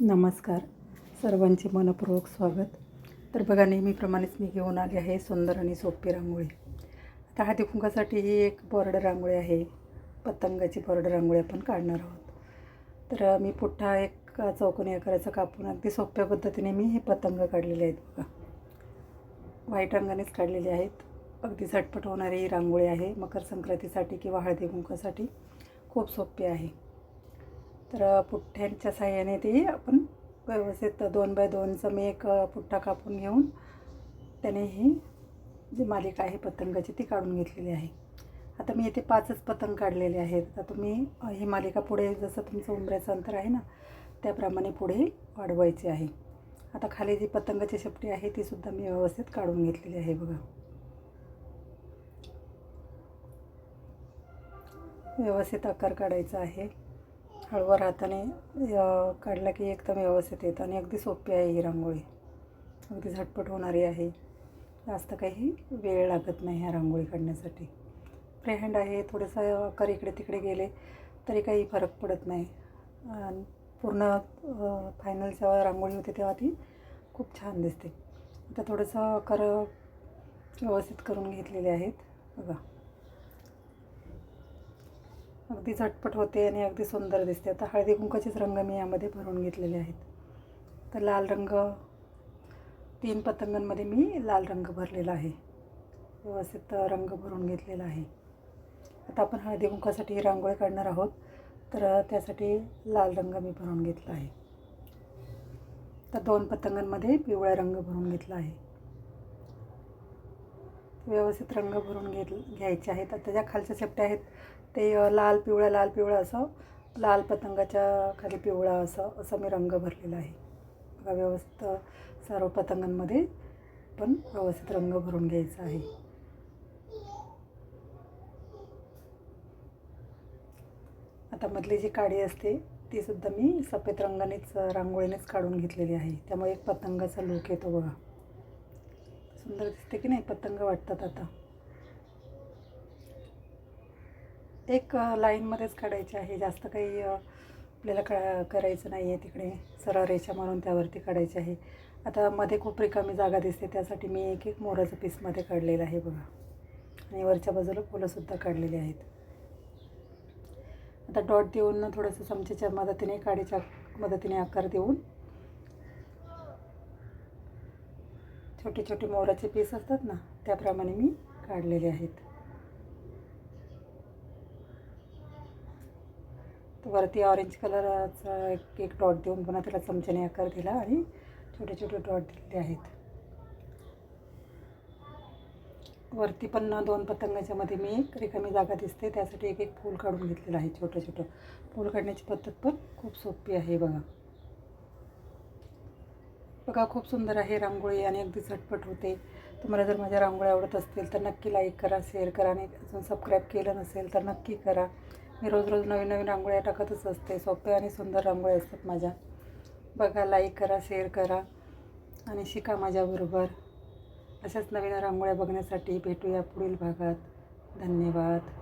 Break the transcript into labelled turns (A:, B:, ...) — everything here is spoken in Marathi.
A: नमस्कार. सर्वांचे मनपूर्वक स्वागत. तर बघा नेहमीप्रमाणेच मी घेऊन आले आहे सुंदर आणि सोपी रांगोळी. आता हळदी कुंकासाठी ही एक बॉर्डर रांगोळी आहे. पतंगाची बॉर्डर रांगोळी आपण काढणार आहोत. तर मी पुठ्ठा एक चौकोनी आकाराचा कापून अगदी सोप्या पद्धतीने मी हे पतंग काढलेले आहेत बघा. व्हाईट रंगानेच काढलेले आहेत. अगदी झटपट होणारी ही रांगोळी आहे. मकर संक्रांतीसाठी किंवा हळदी कुंकासाठी खूप सोपी आहे. तर पुठ्ठ्यांच्या साह्याने ते आपण व्यवस्थित दोन बाय दोनचं मी एक पुठ्ठा कापून घेऊन त्याने ही जी मालिका आहे पतंगाची ती काढून घेतलेली आहे. आता मी इथे पाचच पतंग काढलेले आहेत. आता तुम्ही ही मालिका पुढे जसं तुमचं उंबऱ्याचं अंतर आहे ना त्याप्रमाणे पुढे वाढवायची आहे. आता खाली जी पतंगाची शेपटी आहे ती सुद्धा मी व्यवस्थित काढून घेतलेली आहे बघा. व्यवस्थित आकार काढायचा आहे. हळूवार हाताने काढला की एकदम व्यवस्थित येतं आणि अगदी सोपी आहे ही रांगोळी. अगदी झटपट होणारी आहे. जास्त काही वेळ लागत नाही ह्या रांगोळी काढण्यासाठी. फ्री हँड आहे थोडंसं आकार इकडे तिकडे गेले तरी काही फरक पडत नाही. आणि पूर्ण फायनल जेव्हा रांगोळी होते तेव्हा ती खूप छान दिसते. आता थोडंसं आकार व्यवस्थित करून घेतलेले आहेत. बघा. अगदी झटपट होते आणि अगदी सुंदर दिसते. आता हळदी कुंकाचेच रंग मी यामध्ये भरून घेतलेले आहेत. तर लाल रंग तीन पतंगांमध्ये मी लाल रंग भरलेला आहे. व्यवस्थित रंग भरून घेतलेला आहे. आता आपण हळदी कुंकासाठी रांगोळी काढणार आहोत. तर त्यासाठी लाल रंग मी भरून घेतला आहे. तर दोन पतंगांमध्ये पिवळा रंग भरून घेतला आहे. व्यवस्थित रंग भरून घेत घ्यायचे आहेत. आता ज्या खालच्या शेपट्या आहेत ते लाल पिवळा लाल पिवळा असं लाल पतंगाच्या खाली पिवळा असं असं मी रंग भरलेला आहे. बघा व्यवस्थित सर्व पतंगांमध्ये पण व्यवस्थित रंग भरून घ्यायचा आहे. आता मधली जी काडी असते ती सुद्धा मी सफेद रंगानेच रांगोळीनेच काढून घेतलेली आहे. त्यामुळे एक पतंगाचा लूक येतो बघा. सुंदर दिसते की नाही पतंग वाटतात आता. एक लाईनमध्येच काढायचे आहे. जास्त काही आपल्याला का करायचं नाही आहे तिकडे. सरळ रेषा मारून त्यावरती काढायचे आहे. आता मध्ये खूप रिकामी जागा दिसते. त्यासाठी मी एक एक मोराचं पीसमध्ये काढलेलं आहे बघा. आणि वरच्या बाजूला फुलंसुद्धा काढलेली आहेत. आता डॉट देऊन थोडंसं चमच्याच्या मदतीने काडीच्या मदतीने आकार देऊन छोटे छोटे मोराचे पीस असतात ना त्याप्रमाणे मी काढलेले आहेत. वरती ऑरेंज कलरचा एक एक डॉट देऊन पुन्हा त्याला चमच्याने आकार दिला आणि छोटे छोटे डॉट दिलेले आहेत. वरती पण दोन पतंगाच्या मध्ये मी एक रिकामी जागा दिसते त्यासाठी एक एक फूल काढून घेतलेलं आहे छोटं छोटं फूल काढण्याची पद्धत पण खूप सोपी आहे बघा. बघा खूप सुंदर आहे रांगोळी आणि अगदी झटपट होते. तुम्हाला जर माझ्या रांगोळ्या आवडत असतील तर नक्की लाईक करा शेअर करा आणि अजून सबस्क्राईब केलं नसेल तर नक्की करा. मी रोज रोज नवीन नवीन रांगोळ्या टाकतच असते. सोप्या आणि सुंदर रांगोळ्या असतात माझ्या. बघा लाईक करा शेअर करा आणि शिका माझ्याबरोबर. अशाच नवीन रांगोळ्या बघण्यासाठी भेटूया पुढील भागात. धन्यवाद.